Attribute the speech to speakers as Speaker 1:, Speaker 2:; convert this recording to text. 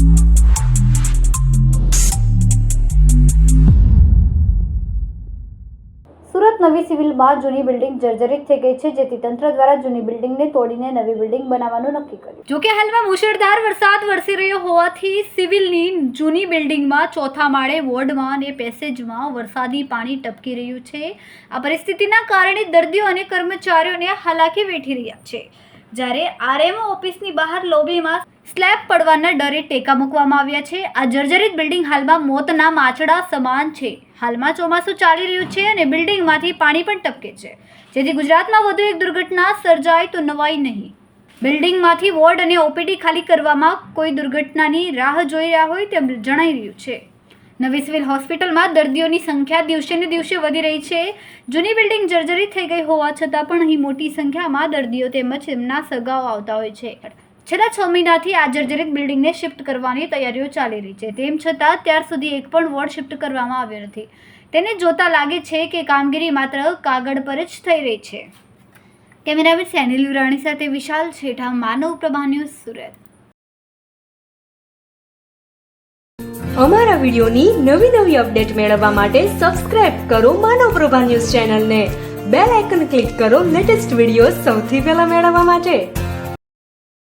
Speaker 1: સુરત નવી સિવિલમાં જૂની બિલ્ડિંગ જર્જરિત થઈ ગઈ છે, જેથી તંત્ર દ્વારા જૂની બિલ્ડિંગને તોડીને નવી બિલ્ડિંગ બનાવવાનું નક્કી કર્યું. જોકે હાલમાં મુશળધાર વરસાદ વરસી રહ્યો હોવાથી સિવિલની જૂની બિલ્ડિંગમાં ચોથા માળે વોર્ડમાં અને પેસેજમાં વરસાદી પાણી ટપકી રહ્યું છે. આ પરિસ્થિતિના કારણે દર્દીઓ અને કર્મચારીઓને હાલાકી વેઠી રહ્યા છે. જ્યારે આરએમઓ ઓફિસની બહાર લોબીમાં સ્લેબ પડવાના ડરે ટેકા મૂકવામાં આવ્યા છે. આ જર્જરિત બિલ્ડિંગ હાલમાં મોતના માછડા સમાન છે. હાલમાં ચોમાસું ચાલી રહ્યું છે અને બિલ્ડિંગમાંથી પાણી પણ ટપકે છે. જેથી ગુજરાતમાં વધુ એક દુર્ઘટના સર્જાય તો નવાઈ નહીં. બિલ્ડિંગમાંથી વોર્ડ અને ઓપીડી ખાલી કરવામાં કોઈ દુર્ઘટનાની રાહ જોઈ રહ્યા હોય તેમ જણાઈ રહ્યું છે. નવી સિવિલ હોસ્પિટલમાં દર્દીઓની સંખ્યા દિવસે ને દિવસે વધી રહી છે. જૂની બિલ્ડિંગ જર્જરિત થઈ ગઈ હોવા છતાં પણ અહીં મોટી સંખ્યામાં દર્દીઓ તેમજ તેમના સગાઓ આવતા હોય છે. છેલ્લા છ મહિનાથી આ જર્જરિત બિલ્ડિંગને શિફ્ટ કરવાની તૈયારીઓ ચાલી રહી છે. તેમ છતાં ત્યાર સુધી એક પણ વોર્ડ શિફ્ટ કરવામાં આવ્યો નથી. તેને જોતા લાગે છે કે કામગીરી માત્ર કાગળ પર જ થઈ રહી છે. કેમેરામેન સેનિલ વિરાણી સાથે વિશાલ છેઠા, માનવ પ્રભા ન્યૂઝ સુરત.
Speaker 2: અમારા વિડીયોની નવી નવી અપડેટ મેળવવા માટે સબસ્ક્રાઇબ કરો માનવ પ્રભા ન્યૂઝ ચેનલને. બેલ આઇકન ક્લિક કરો લેટેસ્ટ વીડિયો સૌથી પહેલા મેળવવા માટે.